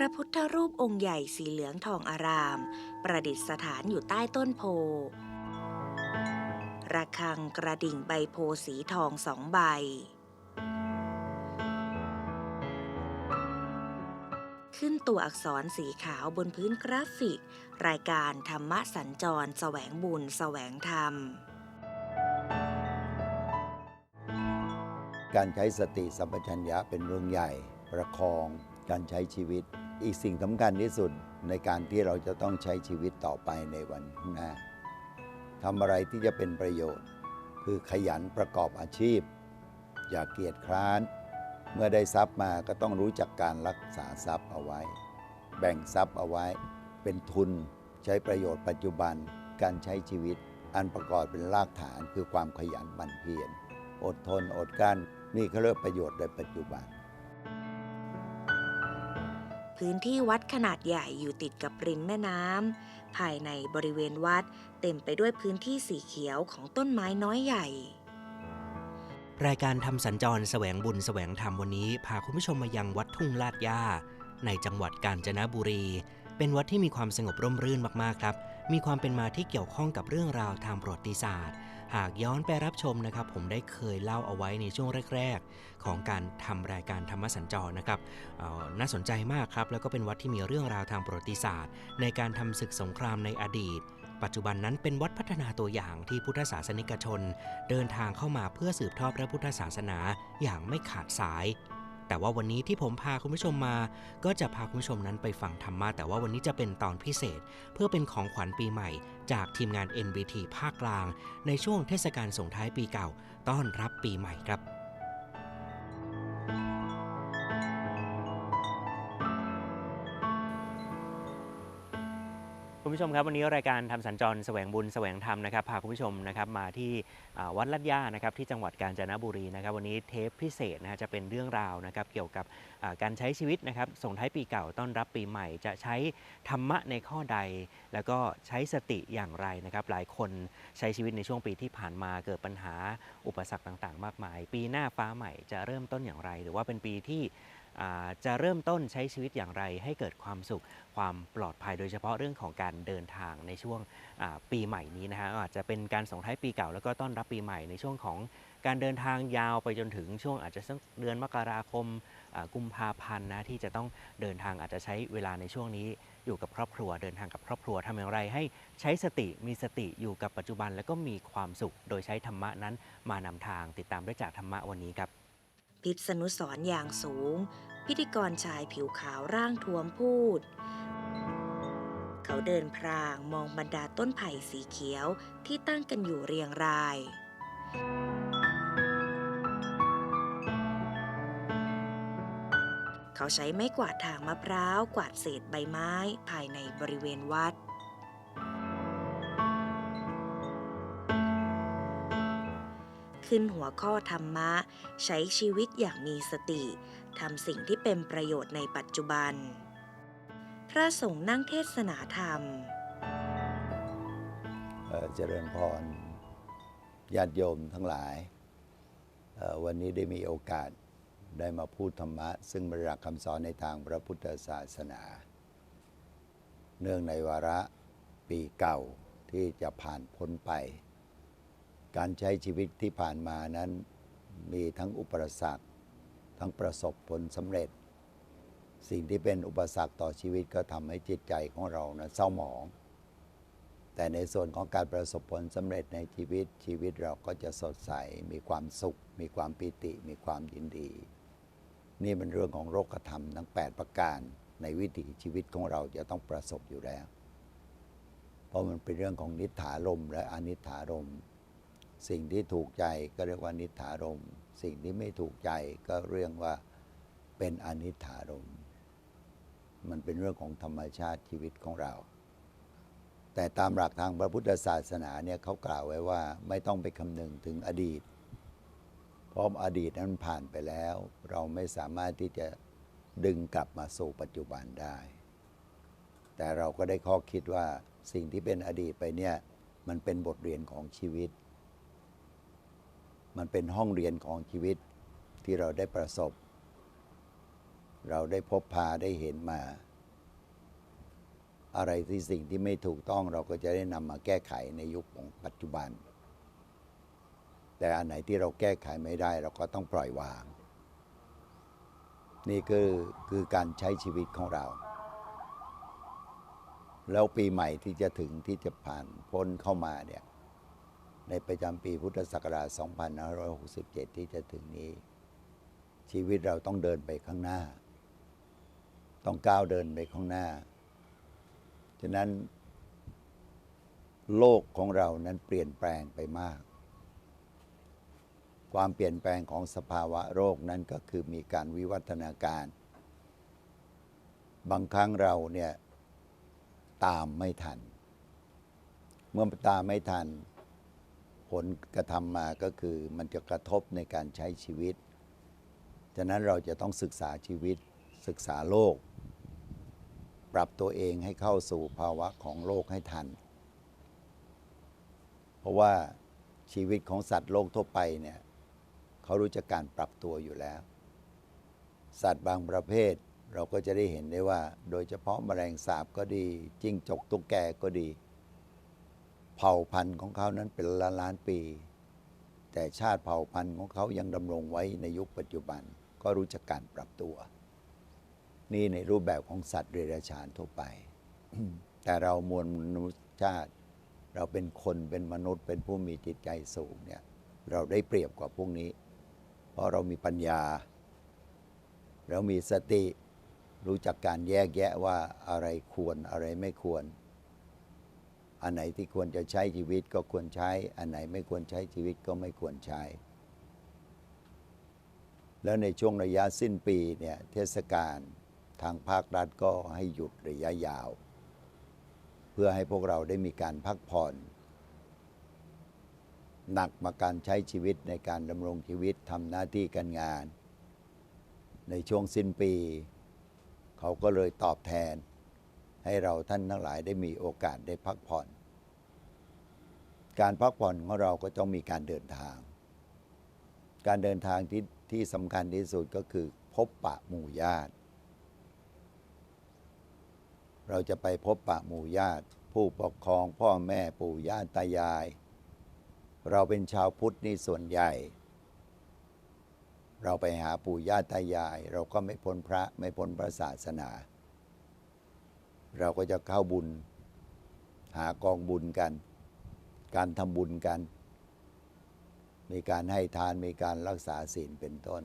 พระพุทธรูปองค์ใหญ่สีเหลืองทองอาราม ประดิษฐานอยู่ใต้ต้นโพ ระฆังกระดิ่งใบโพสีทองสองใบ ขึ้นตัวอักษรสีขาวบนพื้นกราฟิก รายการธรรมะสัญจรแสวงบุญแสวงธรรมการใช้สติสัมปชัญญะเป็นเรื่องใหญ่ ประคองการใช้ชีวิต อีกสิ่งสำคัญที่สุดในการที่เราจะต้องใช้ชีวิตต่อไปในวันข้างหน้าทำอะไรที่จะเป็นประโยชน์ คือขยันประกอบอาชีพ อย่าเกียจคร้าน เมื่อได้ทรัพย์มาก็ต้องรู้จักการรักษาทรัพย์เอาไว้ แบ่งทรัพย์เอาไว้ เป็นทุนใช้ประโยชน์ปัจจุบันการใช้ชีวิต อันประกอบเป็นรากฐานคือความขยันหมั่นเพียรอดทนอดกลั้นนี่เขาเรียกประโยชน์ในปัจจุบัน พื้นที่วัดขนาดใหญ่อยู่ติดกับริมแม่น้ำภายในบริเวณวัดเต็มไปด้วยพื้นที่สีเขียวของต้นไม้น้อยใหญ่ รายการทำสัญจรแสวงบุญแสวงธรรมวันนี้ พาคุณผู้ชมมายังวัดทุ่งลาดย่าในจังหวัดกาญจนบุรี เป็นวัดที่มีความสงบร่มรื่นมากๆครับ มีความเป็นมาที่เกี่ยวข้องกับเรื่องราวทางประวัติศาสตร์ หากย้อนไปรับชมนะครับ ผมได้เคยเล่าเอาไว้ในช่วงแรก ๆ ของการทำรายการธรรมสัญจรนะครับน่าสนใจมากครับแล้วก็เป็นวัดที่มีเรื่องราวทางประวัติศาสตร์ ในการทำศึกสงครามในอดีต ปัจจุบันนั้นเป็นวัดพัฒนาตัวอย่างที่พุทธศาสนิกชน เดินทางเข้ามาเพื่อสืบทอดพระพุทธศาสนาอย่างไม่ขาดสาย แต่ว่าวันนี้ที่ผมพาคุณผู้ชมมา ก็จะพาคุณผู้ชมนั้นไปฟังธรรมะแต่ว่าวันนี้จะเป็นตอนพิเศษ เพื่อเป็นของขวัญปีใหม่ จากทีมงาน NBT ภาคกลาง ในช่วงเทศกาลส่งท้ายปีเก่า ต้อนรับปีใหม่ครับ ผู้ชมครับวันนี้รายการทำสัญจรแสวงบุญแสวงธรรมนะครับพาคุณผู้ชมนะครับมาที่วัดลัดย่านะครับที่จังหวัดกาญจนบุรีนะครับ วันนี้เทปพิเศษนะฮะจะเป็นเรื่องราวนะครับเกี่ยวกับการใช้ชีวิตนะครับส่งท้ายปีเก่าต้อนรับปีใหม่ จะใช้ธรรมะในข้อใด แล้วก็ใช้สติอย่างไรนะครับ หลายคนใช้ชีวิตในช่วงปีที่ผ่านมาเกิดปัญหาอุปสรรคต่าง ๆ มากมาย ปีหน้าฟ้าใหม่จะเริ่มต้นอย่างไร หรือว่าเป็นปีที่ จะเริ่มต้นใช้ชีวิตอย่างไร ให้เกิดความสุขความปลอดภัยโดยเฉพาะเรื่องของการเดินทางในช่วงปีใหม่นี้นะฮะอาจจะเป็นการส่งท้ายปีเก่าแล้วก็ต้อนรับปีใหม่ในช่วงของการเดินทางยาวไปจนถึงช่วงอาจจะสักเดือนมกราคมกุมภาพันธ์นะที่จะต้องเดินทางอาจจะใช้เวลาในช่วงนี้อยู่กับครอบครัวเดินทางกับครอบครัวทำอย่างไร ให้ใช้สติมีสติอยู่กับปัจจุบัน แล้วก็มีความสุข โดยใช้ธรรมะนั้นมานำทางติดตามด้วยจากธรรมะวันนี้ครับ พิษณุสรอย่างสูง พิธีกรชายผิวขาวร่างท้วมพูด เขาเดินพรางมองบรรดาต้นไผ่สีเขียวที่ตั้งกันอยู่เรียงราย เขาใช้ไม้กวาดถางมะพร้าวกวาดเศษใบไม้ภายในบริเวณวัด ขึ้นหัวข้อธรรมะ ใช้ชีวิตอย่างมีสติทำสิ่งที่เป็นประโยชน์ในปัจจุบัน พระสงฆ์นั่งเทศนาธรรมเจริญพรญาติโยมทั้งหลาย วันนี้ได้มีโอกาสได้มาพูดธรรมะ ซึ่งเป็นหลักคำสอนในทางพระพุทธศาสนา เนื่องในวาระปีเก่าที่จะผ่านพ้นไป การใช้ชีวิตที่ผ่านมานั้นมีทั้งอุปสรรคทั้งประสบผลสำเร็จ สิ่งที่เป็นอุปสรรคต่อชีวิตก็ทำให้จิตใจของเรานะเศร้าหมอง แต่ในส่วนของการประสบผลสำเร็จในชีวิตชีวิตเราก็จะสดใส มีความสุข มีความปิติ มีความยินดี นี่เป็นเรื่องของโลกธรรมทั้ง 8 ประการในวิถีชีวิตของเราจะต้องประสบอยู่แล้ว เพราะมันเป็นเรื่องของนิถารมและอนิถารม สิ่งที่ถูกใจก็เรียกว่านิถารม สิ่งที่ไม่ถูกใจก็เรียกว่าเป็นอนิถารม มันเป็นเรื่องของธรรมชาติชีวิตของเรา แต่ตามหลักทางพระพุทธศาสนาเนี่ยเขากล่าวไว้ว่าไม่ต้องไปคำนึงถึงอดีต เพราะอดีตนั้นผ่านไปแล้ว เราไม่สามารถที่จะดึงกลับมาสู่ปัจจุบันได้ แต่เราก็ได้ข้อคิดว่าสิ่งที่เป็นอดีตไปเนี่ยมันเป็นบทเรียนของชีวิต มันเป็นห้องเรียนของชีวิตที่เราได้ประสบ เราได้พบพาได้เห็นมา อะไรที่สิ่งที่ไม่ถูกต้องเราก็จะได้นำมาแก้ไขในยุคของปัจจุบัน แต่อันไหนที่เราแก้ไขไม่ได้ เราก็ต้องปล่อยวาง นี่คือคือการใช้ชีวิตของเรา แล้วปีใหม่ที่จะถึงที่จะผ่านพ้นเข้ามาเนี่ย ในประจำปีพุทธศักราช 2567 ที่จะถึงนี้ ชีวิตเราต้องเดินไปข้างหน้า ต้องก้าวเดินไปข้างหน้า ฉะนั้น โลกของเรานั้นเปลี่ยนแปลงไปมาก ความเปลี่ยนแปลงของสภาวะโรคนั้นก็คือมีการวิวัฒนาการ บางครั้งเราเนี่ยตามไม่ทัน เมื่อตามไม่ทัน ผลกระทำมาก็คือมันจะกระทบในการใช้ชีวิต ฉะนั้นเราจะต้องศึกษาชีวิต ศึกษาโลก ปรับตัวเองให้เข้าสู่ภาวะของโลกให้ทัน เพราะว่าชีวิตของสัตว์โลกทั่วไปเนี่ยเขารู้จักการปรับตัวอยู่แล้ว สัตว์บางประเภทเราก็จะได้เห็นได้ว่า โดยเฉพาะแมลงสาบก็ดีจิ้งจกตุ๊กแกก็ดี เผ่าพันธุ์ของเขานั้นเป็นล้านล้านปี แต่ชาติเผ่าพันธุ์ของเขายังดำรงไว้ในยุคปัจจุบันก็รู้จักการปรับตัว นี่ในรูปแบบของสัตว์เดรัจฉานทั่วไป แต่เรามวลมนุษยชาติ เราเป็นคนเป็นมนุษย์ เป็นผู้มีจิตใจสูงเนี่ยเราได้เปรียบกว่าพวกนี้ เพราะเรามีปัญญา เรามีสติรู้จักการแยกแยะว่าอะไรควรอะไรไม่ควร อันไหนที่ควรจะใช้ชีวิตก็ควรใช้ อันไหนไม่ควรใช้ชีวิตก็ไม่ควรใช้ แล้วในช่วงระยะสิ้นปีเนี่ยเทศกาลทางภาครัฐก็ให้หยุดระยะยาว เพื่อให้พวกเราได้มีการพักผ่อน หนักมาการใช้ชีวิตในการดำรงชีวิตทำหน้าที่การงาน ในช่วงสิ้นปี เขาก็เลยตอบแทน ให้เราท่านทั้งหลายได้มีโอกาสได้พักผ่อน การพักผ่อนของเราก็ต้องมีการเดินทาง การเดินทางที่ที่สำคัญที่สุดก็คือพบปะหมู่ญาติ เราจะไปพบปะหมู่ญาติ ผู้ปกครองพ่อแม่ปู่ย่าตายาย เราเป็นชาวพุทธนี่ส่วนใหญ่ เราไปหาปู่ย่าตายาย เราก็ไม่พ้นพระไม่พ้นพระศาสนา เราก็จะเข้าบุญ หากองบุญกัน การทำบุญกัน มีการให้ทานมีการรักษาศีลเป็นต้น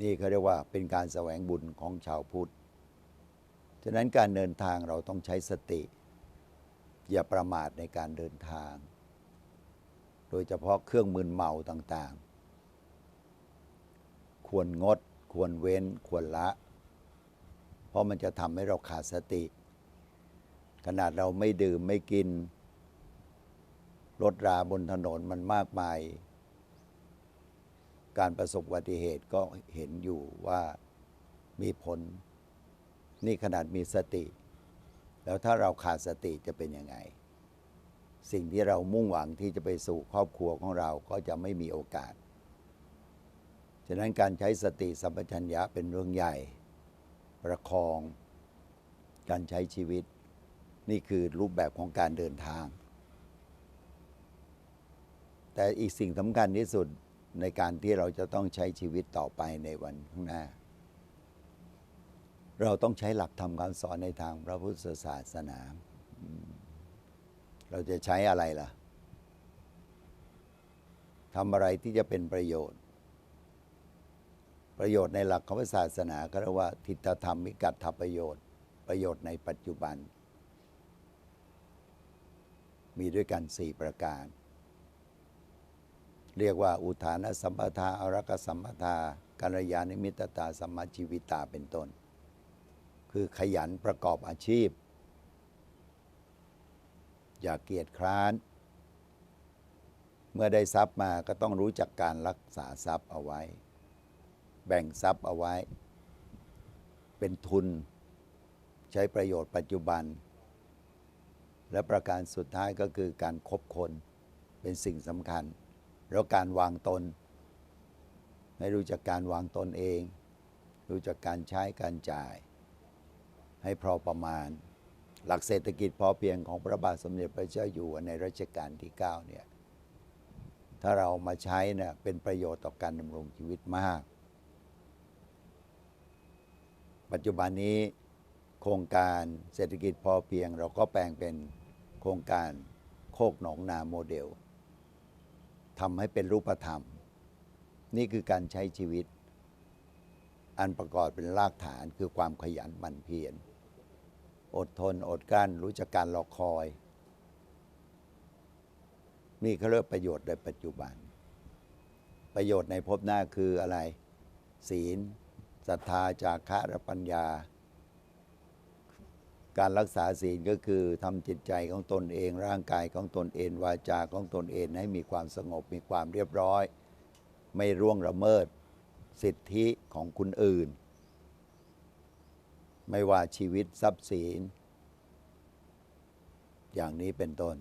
นี่เขาเรียกว่าเป็นการแสวงบุญของชาวพุทธ ฉะนั้นการเดินทางเราต้องใช้สติ อย่าประมาทในการเดินทาง โดยเฉพาะเครื่องมืนเมาต่างๆ ควรงด ควรเว้น ควรละ เพราะมันจะทำให้เราขาดสติขนาดเราไม่ดื่มไม่กิน รถราบนถนนมันมากมาย การประสบอุบัติเหตุก็เห็นอยู่ว่ามีผล นี่ขนาดมีสติ แล้วถ้าเราขาดสติจะเป็นยังไง สิ่งที่เรามุ่งหวังที่จะไปสู่ครอบครัวของเราก็จะไม่มีโอกาส ฉะนั้นการใช้สติสัมปชัญญะเป็นเรื่องใหญ่ ประคอง การใช้ชีวิต นี่คือรูปแบบของการเดินทาง แต่อีกสิ่งสำคัญที่สุดในการที่เราจะต้องใช้ชีวิตต่อไปในวันข้างหน้า เราต้องใช้หลักธรรมคำสอนในทางพระพุทธศาสนา เราจะใช้อะไรล่ะทำอะไรที่จะเป็นประโยชน์ ประโยชน์ในหลักของพระศาสนาก็เรียกว่า ทิฏฐธรรมมิกัตถประโยชน์ ประโยชน์ในปัจจุบัน มีด้วยกันสี่ประการ เรียกว่าอุทานสัมปทาอารักษสัมปทากัลยาณิมิตตาสัมมาชีวิตาเป็นต้น คือขยันประกอบอาชีพ อย่าเกียจคร้าน เมื่อได้ทรัพย์มาก็ต้องรู้จักการรักษาทรัพย์เอาไว้ แบ่งทรัพย์เอาไว้ เป็นทุน ใช้ประโยชน์ปัจจุบัน และประการสุดท้ายก็คือการคบคนเป็นสิ่งสำคัญ แล้วการวางตน ให้รู้จักการวางตนเอง รู้จักการใช้การจ่าย ให้พอประมาณ หลักเศรษฐกิจพอเพียงของพระบาทสมเด็จพระเจ้าอยู่หัวในรัชกาลที่ 9 เนี่ย ถ้าเรามาใช้เนี่ยเป็นประโยชน์ต่อการดำรงชีวิตมาก ปัจจุบันนี้โครงการเศรษฐกิจพอเพียงเราก็แปลงเป็นโครงการโคกหนองนาโมเดล ทำให้เป็นรูปธรรม นี่คือการใช้ชีวิต อันประกอบเป็นรากฐานคือความขยันหมั่นเพียรอดทนอดกลั้นรู้จักการรอคอย นี่เขาเรียกประโยชน์ในปัจจุบัน ประโยชน์ในภพหน้าคืออะไร ศีลศรัทธาจาคะและปัญญา การรักษาศีลก็คือทำจิตใจของตนเอง ร่างกายของตนเองวาจาของตนเองให้มีความสงบมีความเรียบร้อย ไม่ร่วงละเมิด สิทธิของคนอื่น ไม่ว่าชีวิตทรัพย์สินอย่างนี้เป็นต้น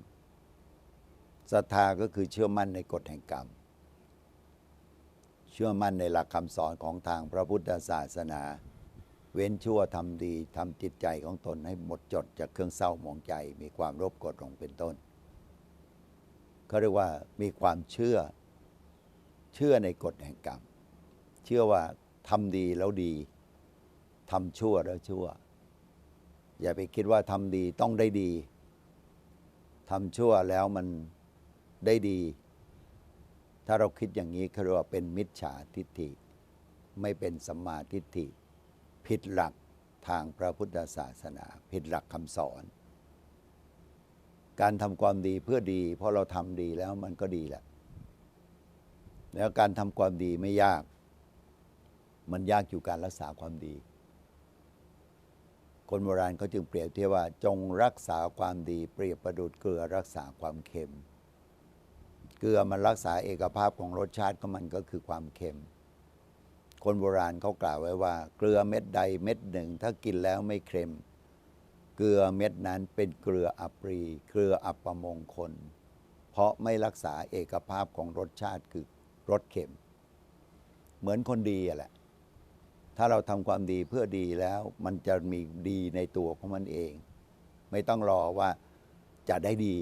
ศรัทธาก็คือเชื่อมั่นในกฎแห่งกรรม เชื่อมั่นในหลักคำสอนของทางพระพุทธศาสนา เว้นชั่วทำดีทำจิตใจของตนให้หมดจดจากเครื่องเศร้าหมองใจ มีความรบกดลงเป็นต้นเขาเรียกว่ามีความเชื่อ เชื่อในกฎแห่งกรรม เชื่อว่าทำดีแล้วดีทำชั่วแล้วชั่ว อย่าไปคิดว่าทำดีต้องได้ดีทำชั่วแล้วมันได้ดี ถ้าเราคิดอย่างนี้เขาเรียกว่าเป็นมิจฉาทิฏฐิ ไม่เป็นสัมมาทิฏฐิ ผิดหลักทางพระพุทธศาสนา ผิดหลักคำสอน การทำความดีเพื่อดีเพราะเราทำดีแล้วมันก็ดีแหละ แล้วการทำความดีไม่ยาก มันยากอยู่การรักษาความดี คนโบราณเขาจึงเปรียบเทียบว่าจงรักษาความดีเปรียบประดุดเกลือรักษาความเค็ม เกลือมันรักษาเอกภาพของรสชาติของมันก็คือความเค็ม คนโบราณเขากล่าวไว้ว่า เกลือเม็ดใดเม็ดหนึ่ง ถ้ากินแล้วไม่เค็ม เกลือเม็ดนั้นเป็นเกลืออัปรี เกลืออัปมงคล เพราะไม่รักษาเอกภาพของรสชาติคือรสเค็ม เหมือนคนดีอะแหละ ถ้าเราทำความดีเพื่อดีแล้วมันจะมีดีในตัวของมันเอง ไม่ต้องรอว่าจะได้ดี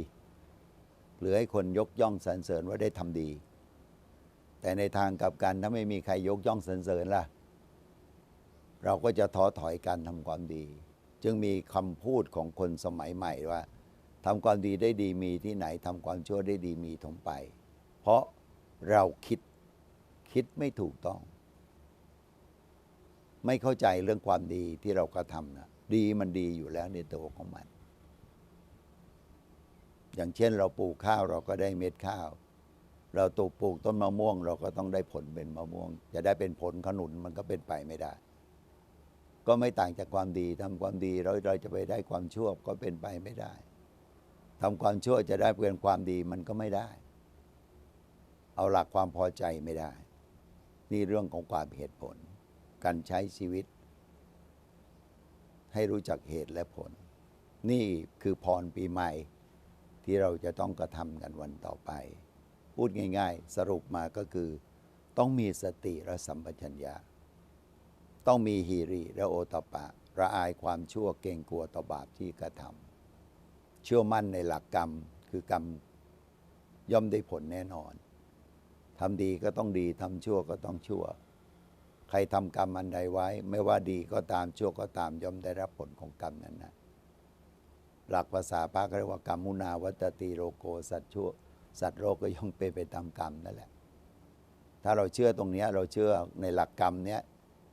หรือให้คนยกย่องสรรเสริญว่าได้ทำดี แต่ในทางกลับกันถ้าไม่มีใครยกย่องสรรเสริญล่ะ เราก็จะท้อถอยการทำความดี จึงมีคำพูดของคนสมัยใหม่ว่าทำความดีได้ดีมีที่ไหนทำความชั่วได้ดีมีทงไป เพราะเราคิดคิดไม่ถูกต้อง ไม่เข้าใจเรื่องความดีที่เรากระทำนะดีมันดีอยู่แล้วในตัวของมัน อย่างเช่นเราปลูกข้าวเราก็ได้เม็ดข้าว เราตูปลูกต้นมะม่วง เราก็ต้องได้ผลเป็นมะม่วง จะได้เป็นผลขนุนมันก็เป็นไปไม่ได้ ก็ไม่ต่างจากความดีทำความดีเราเราจะไปได้ความชั่วก็เป็นไปไม่ได้ทำความชั่วจะได้เป็นความดีมันก็ไม่ได้ เอาหลักความพอใจไม่ได้ นี่เรื่องของความเหตุผล การใช้ชีวิต ให้รู้จักเหตุและผล นี่คือพรปีใหม่ที่เราจะต้องกระทำกันวันต่อไป พูดง่าย ๆ สรุปมาก็คือ ต้องมีสติและสัมปชัญญะ ต้องมีฮีริและโอตปะ ระอายความชั่วเกรงกลัวต่อบาปที่กระทำเชื่อมั่นในหลักกรรมคือกรรมย่อมได้ผลแน่นอนทำดีก็ต้องดีทำชั่วก็ต้องชั่ว ใครทำกรรมอันใดไว้ ไม่ว่าดีก็ตามชั่วก็ตามย่อมได้รับผลของกรรมนั้นนะหลักภาษาพระก็เรียกว่ากรรมมุนาวัตติโรโกสัตชั่ว สัตว์โลกก็ย่อมเป็นไปตามกรรมนั่นแหละ ถ้าเราเชื่อตรงนี้เราเชื่อในหลักกรรมเนี้ย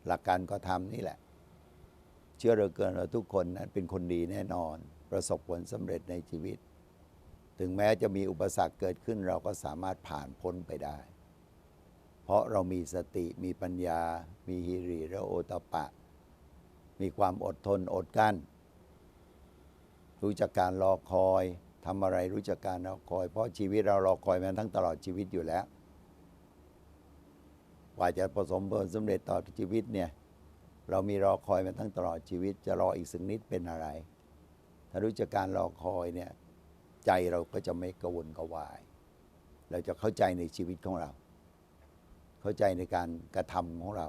หลักการก็ทำนี่แหละ เชื่อเราเกินเราทุกคนนั้นเป็นคนดีแน่นอน ประสบผลสำเร็จในชีวิต ถึงแม้จะมีอุปสรรคเกิดขึ้นเราก็สามารถผ่านพ้นไปได้ เพราะเรามีสติมีปัญญา มีฮิริและโอตปปะมีความอดทนอดกลั้น รู้จักการรอคอย ทำอะไรรู้จักการรอคอย เพราะชีวิตเรารอคอยมาทั้งตลอดชีวิตอยู่แล้ว กว่าจะประสมผลสำเร็จต่อชีวิตเนี่ย เรามีรอคอยมาทั้งตลอดชีวิต จะรออีกสักนิดเป็นอะไร ถ้ารู้จักการรอคอยเนี่ย ใจเราก็จะไม่กระวนกระวาย เราจะเข้าใจในชีวิตของเรา เข้าใจในการกระทำของเรา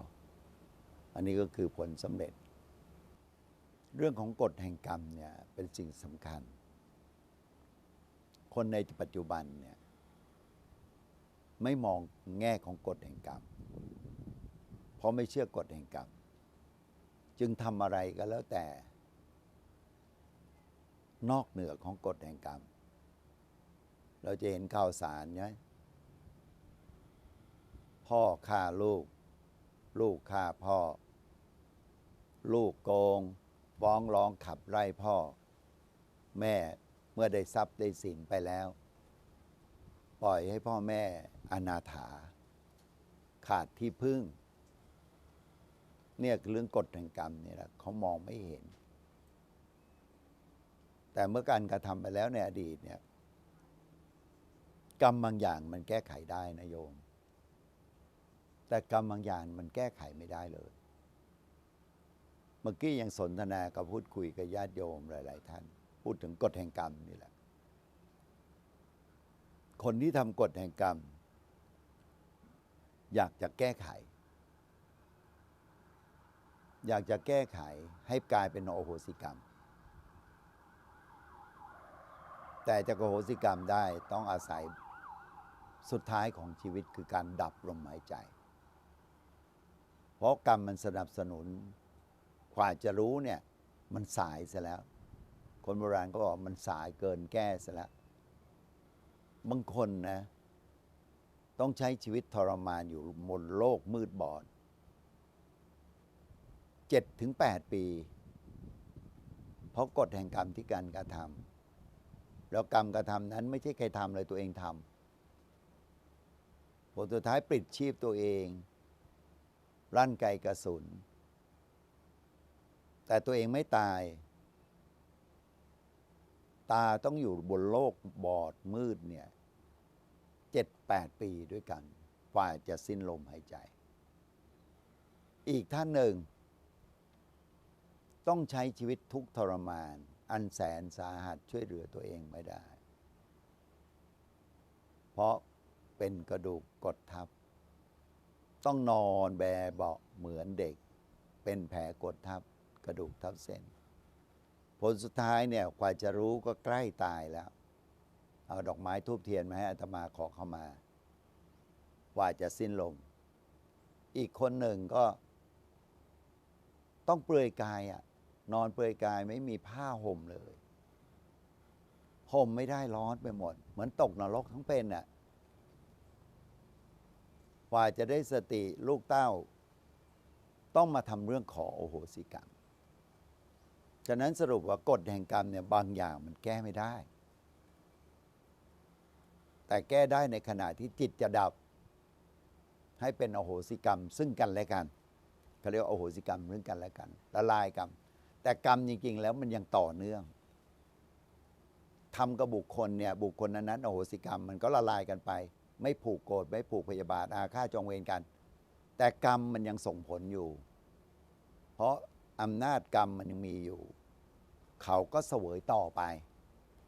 อันนี้ก็คือผลสำเร็จ เรื่องของกฎแห่งกรรมเนี่ยเป็นสิ่งสำคัญ คนในปัจจุบันเนี่ยไม่มองแง่ของกฎแห่งกรรม เพราะไม่เชื่อกฎแห่งกรรม จึงทำอะไรก็แล้วแต่ นอกเหนือของกฎแห่งกรรม เราจะเห็นข่าวสารไงพ่อฆ่าลูก ลูกฆ่าพ่อ ลูกโกง ฟ้องร้องขับไล่พ่อ แม่ เมื่อได้ทรัพย์ได้สินไปแล้ว ปล่อยให้พ่อแม่อนาถา ขาดที่พึ่ง เนี่ยเรื่องกฎแห่งกรรมเนี่ยแหละเขามองไม่เห็น แต่เมื่อการกระทำไปแล้วในอดีตเนี่ยกรรมบางอย่างมันแก้ไขได้นะโยม แต่กรรมบางอย่างมันแก้ไขไม่ได้เลย เมื่อกี้ยังสนทนากับพูดคุยกับญาติโยมหลาย ๆ ท่าน พูดถึงกฎแห่งกรรมนี่แหละ คนที่ทำกฎแห่งกรรม อยากจะแก้ไข อยากจะแก้ไขให้กลายเป็นโอโหสิกรรม แต่จะโอโหสิกรรมได้ต้องอาศัยสุดท้ายของชีวิตคือการดับลมหายใจ เพราะกรรมมันสนับสนุนกว่าจะรู้เนี่ย มันสายซะแล้ว คนโบราณก็บอกมันสายเกินแก้ซะแล้วบางคนนะ ต้องใช้ชีวิตทรมานอยู่บนโลกมืดบอดเจ็ดถึงแปดปี เพราะกฎแห่งกรรมที่การกระทำแล้วกรรมกระทำนั้นไม่ใช่ใครทำเลยตัวเองทำผลสุดท้ายปลิดชีพตัวเองรั่นไกลกระสุน แต่ตัวเองไม่ตาย ตาต้องอยู่บนโลกบอดมืดเนี่ยเจ็ดแปดปีด้วยกันกว่าจะสิ้นลมหายใจ อีกท่านหนึ่ง ต้องใช้ชีวิตทุกทรมาน อันแสนสาหัสช่วยเหลือตัวเองไม่ได้ เพราะเป็นกระดูกกดทับ ต้องนอนแบเบาะเหมือนเด็ก เป็นแผลกดทับกระดูกทับเส้น ลสุดท้ายเนี่ยกว่าจะรู้ก็ใกล้ตายแล้ว เอาดอกไม้ทูบเทียนมาให้อาตมาขอเข้ามา กว่าจะสิ้นลม อีกคนหนึ่งก็ ต้องเปลือยกายอะนอนเปลือยกายไม่มีผ้าห่มเลยห่มไม่ได้ร้อนไปหมด เหมือนตกนรกทั้งเป็นน่ะกว่าจะได้สติลูกเต้า ต้องมาทำเรื่องขอโอโหสิกรรม ฉะนั้นสรุปว่ากฎแห่งกรรมเนี่ยบางอย่างมันแก้ไม่ได้ แต่แก้ได้ในขณะที่จิตจะดับ ให้เป็นโอโหสิกรรม ซึ่งกันและกันเขาเรียกโอโหสิกรรมซึ่งกันและกันละลายกรรม แต่กรรมจริงๆ แล้วมันยังต่อเนื่องทำกับบุคคลเนี่ยบุคคลนั้นโอโหสิกรรมมันก็ละลายกันไป ไม่ผูกโกรธไม่ผูกพยาบาทอาฆาตจองเวรกัน แต่กรรมมันยังส่งผลอยู่ เพราะ อำนาจกรรมมันยังมีอยู่ เขาก็เสวยต่อไป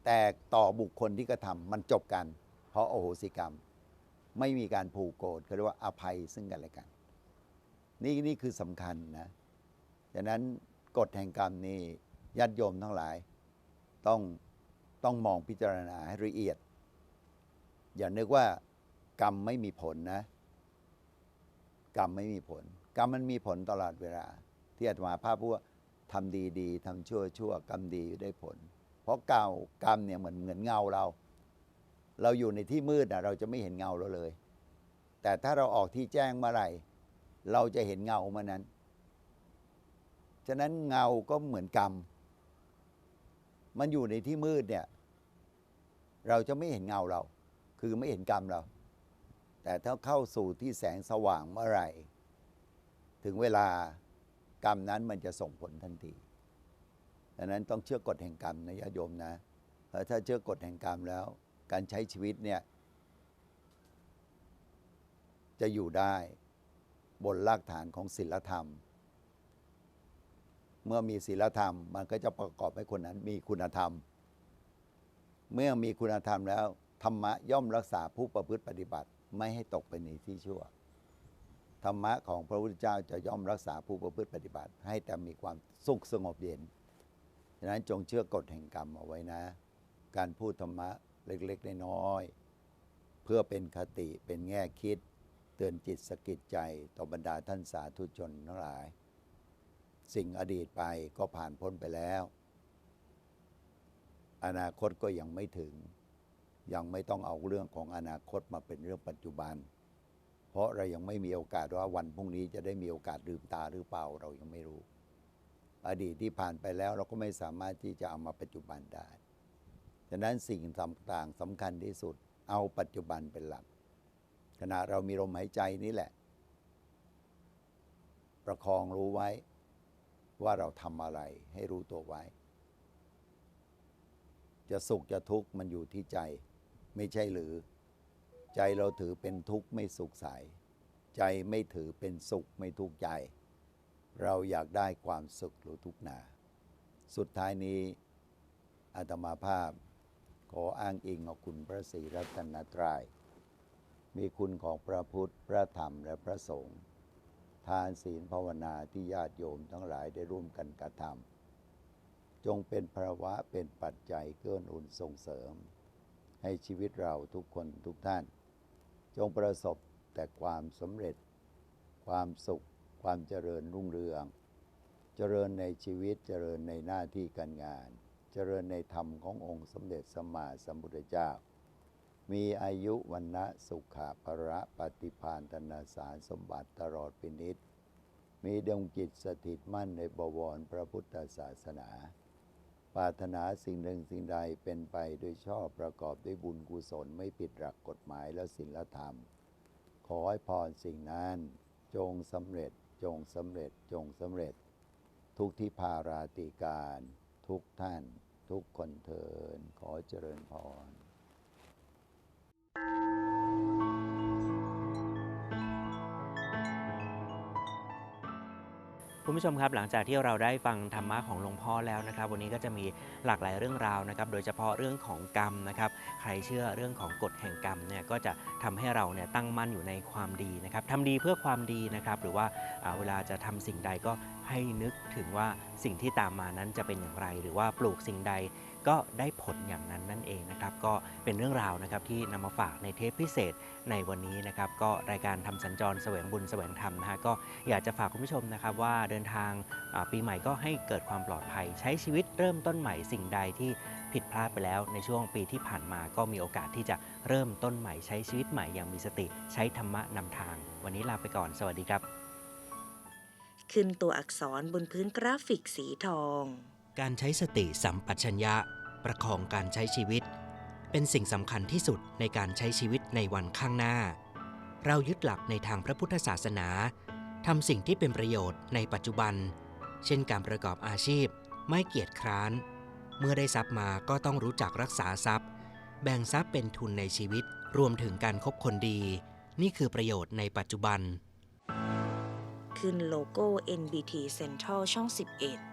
แต่ต่อบุคคลที่กระทำมันจบกัน เพราะโอโหสิกรรม ไม่มีการผูกโกรธเขาเรียกว่าอภัยซึ่งกันและกัน นี่นี่คือสำคัญนะดังนั้นกฎแห่งกรรมนี่ญาติโยมทั้งหลาย ต้องต้องมองพิจารณาให้ละเอียด อย่านึกว่ากรรมไม่มีผลนะ กรรมไม่มีผล กรรมมันมีผลตลอดเวลา ที่อาตมาภาพพูดว่าทำดีดีทำชั่วชั่วกรรมดีได้ผล เพราะเก่ากรรมเนี่ยเหมือนเหมือนเงาเรา เราอยู่ในที่มืดนะเราจะไม่เห็นเงาเราเลย แต่ถ้าเราออกที่แจ้งเมื่อไหร่ เราจะเห็นเงาเมื่อนั้น ฉะนั้นเงาก็เหมือนกรรม มันอยู่ในที่มืดเนี่ย เราจะไม่เห็นเงาเรา คือไม่เห็นกรรมเรา แต่ถ้าเข้าสู่ที่แสงสว่างเมื่อไหร่ ถึงเวลา รรมนั้นมันจะส่งผลทันทีดังนั้นต้องเชื่อกฎแห่งกรรมนะญาติโยมนะเพราะถ้าเชื่อกฎแห่งกรรมแล้ว การใช้ชีวิตเนี่ย จะอยู่ได้บนรากฐานของศีลธรรม เมื่อมีศีลธรรม มันก็จะประกอบให้คนนั้นมีคุณธรรม เมื่อมีคุณธรรมแล้ว ธรรมะย่อมรักษาผู้ประพฤติปฏิบัติ ไม่ให้ตกไปในที่ชั่ว รรมะของพระพุทธเจ้าจะย่อมรักษาผู้ประพฤติปฏิบัติ ให้แต่มีความสุขสงบเย็นฉะนั้นจงเชื่อกฎแห่งกรรมเอาไว้นะ การพูดธรรมะเล็กๆน้อยๆเพื่อเป็นคติเป็นแง่คิด เตือนจิตสะกิดใจต่อบรรดาท่านสาธุชนทั้งหลาย สิ่งอดีตไปก็ผ่านพ้นไปแล้ว อนาคตก็ยังไม่ถึง ยังไม่ต้องเอาเรื่องของอนาคตมาเป็นเรื่องปัจจุบัน ราะเรายังไม่มีโอกาสว่าวันพรุ่งนี้จะได้มีโอกาสลืมตาหรือเปล่าเรายังไม่รู้ อดีตที่ผ่านไปแล้วเราก็ไม่สามารถที่จะเอามาปัจจุบันได้ฉะนั้นสิ่งต่างๆสำคัญที่สุด เอาปัจจุบันเป็นหลัก ขณะเรามีลมหายใจนี่แหละ ประคองรู้ไว้ว่าเราทำอะไรให้รู้ตัวไว้ จะสุขจะทุกข์มันอยู่ที่ใจ ไม่ใช่หรือ ใจเราถือเป็นทุกข์ไม่สุขใส ใจไม่ถือเป็นสุขไม่ทุกข์ใจ เราอยากได้ความสุขหรือทุกข์หนา สุดท้ายนี้อาตมาภาพ ขออ้างอิงเอาคุณพระศรีรัตนตรยัย มีคุณของพระพุทธ พระธรรมและพระสงฆ์ ทานศีลภาวนาที่ญาติโยมทั้งหลายได้ร่วมกันกระทำ จงเป็นภาวะเป็นปัจจัยเกื้อหนุนส่งเสริม ให้ชีวิตเราทุกคนทุกท่าน จงประสบแต่ความสำเร็จ ความสุข ความเจริญรุ่งเรือง เจริญในชีวิตเจริญในหน้าที่การงาน เจริญในธรรมขององค์สมเด็จสัมมาสัมพุทธเจ้า มีอายุวันนะสุขะภระปฏิพานธนาสารสมบัติตลอดปินิษมีดวงจิตสถิตมั่นในบวรพระพุทธศาสนา ปรารถนาสิ่งหนึ่งสิ่งใดเป็นไปโดยชอบประกอบด้วยบุญกุศลไม่ผิดหลักกฎหมายและศีลธรรม ขอให้พรสิ่งนั้น จงสำเร็จจงสำเร็จจงสำเร็จ ทุกที่พาราติการ ทุกท่าน ทุกคนเทินขอเจริญพร คุณผู้ชมครับหลังจากที่เราได้ฟังธรรมะของหลวงพ่อแล้วนะครับ วันนี้ก็จะมีหลากหลายเรื่องราวนะครับ โดยเฉพาะเรื่องของกรรมนะครับ ใครเชื่อเรื่องของกฎแห่งกรรมเนี่ยก็จะทำให้เราเนี่ยตั้งมั่นอยู่ในความดีนะครับทำดีเพื่อความดีนะครับ หรือว่าอ่าเวลาจะทำสิ่งใดก็ ให้นึกถึงว่าสิ่งที่ตามมานั้นจะเป็นอย่างไร หรือว่าปลูกสิ่งใดก็ได้ผลอย่างนั้นนั่นเองนะครับ ก็เป็นเรื่องราวนะครับที่นำมาฝากในเทปพิเศษในวันนี้นะครับ ก็รายการทำสัญจรแสวงบุญแสวงธรรมนะฮะก็อยากจะฝากคุณผู้ชมนะครับว่าเดินทางปีใหม่ก็ให้เกิดความปลอดภัย ใช้ชีวิตเริ่มต้นใหม่สิ่งใดที่ผิดพลาดไปแล้วในช่วงปีที่ผ่านมาก็มีโอกาสที่จะเริ่มต้นใหม่ใช้ชีวิตใหม่อย่างมีสติ ใช้ธรรมะนำทาง วันนี้ลาไปก่อนสวัสดีครับ ขึ้นตัวอักษรบนพื้นกราฟิกสีทอง การใช้สติสัมปชัญญะ ประคองการใช้ชีวิต เป็นสิ่งสำคัญที่สุดในการใช้ชีวิตในวันข้างหน้า เรายึดหลักในทางพระพุทธศาสนาทำสิ่งที่เป็นประโยชน์ในปัจจุบัน เช่นการประกอบอาชีพ ไม่เกียจคร้าน เมื่อได้ทรัพย์มาก็ต้องรู้จักรักษาทรัพย์ แบ่งทรัพย์เป็นทุนในชีวิต รวมถึงการคบคนดี นี่คือประโยชน์ในปัจจุบัน ขึ้นโลโก้ NBT Central ช่อง 11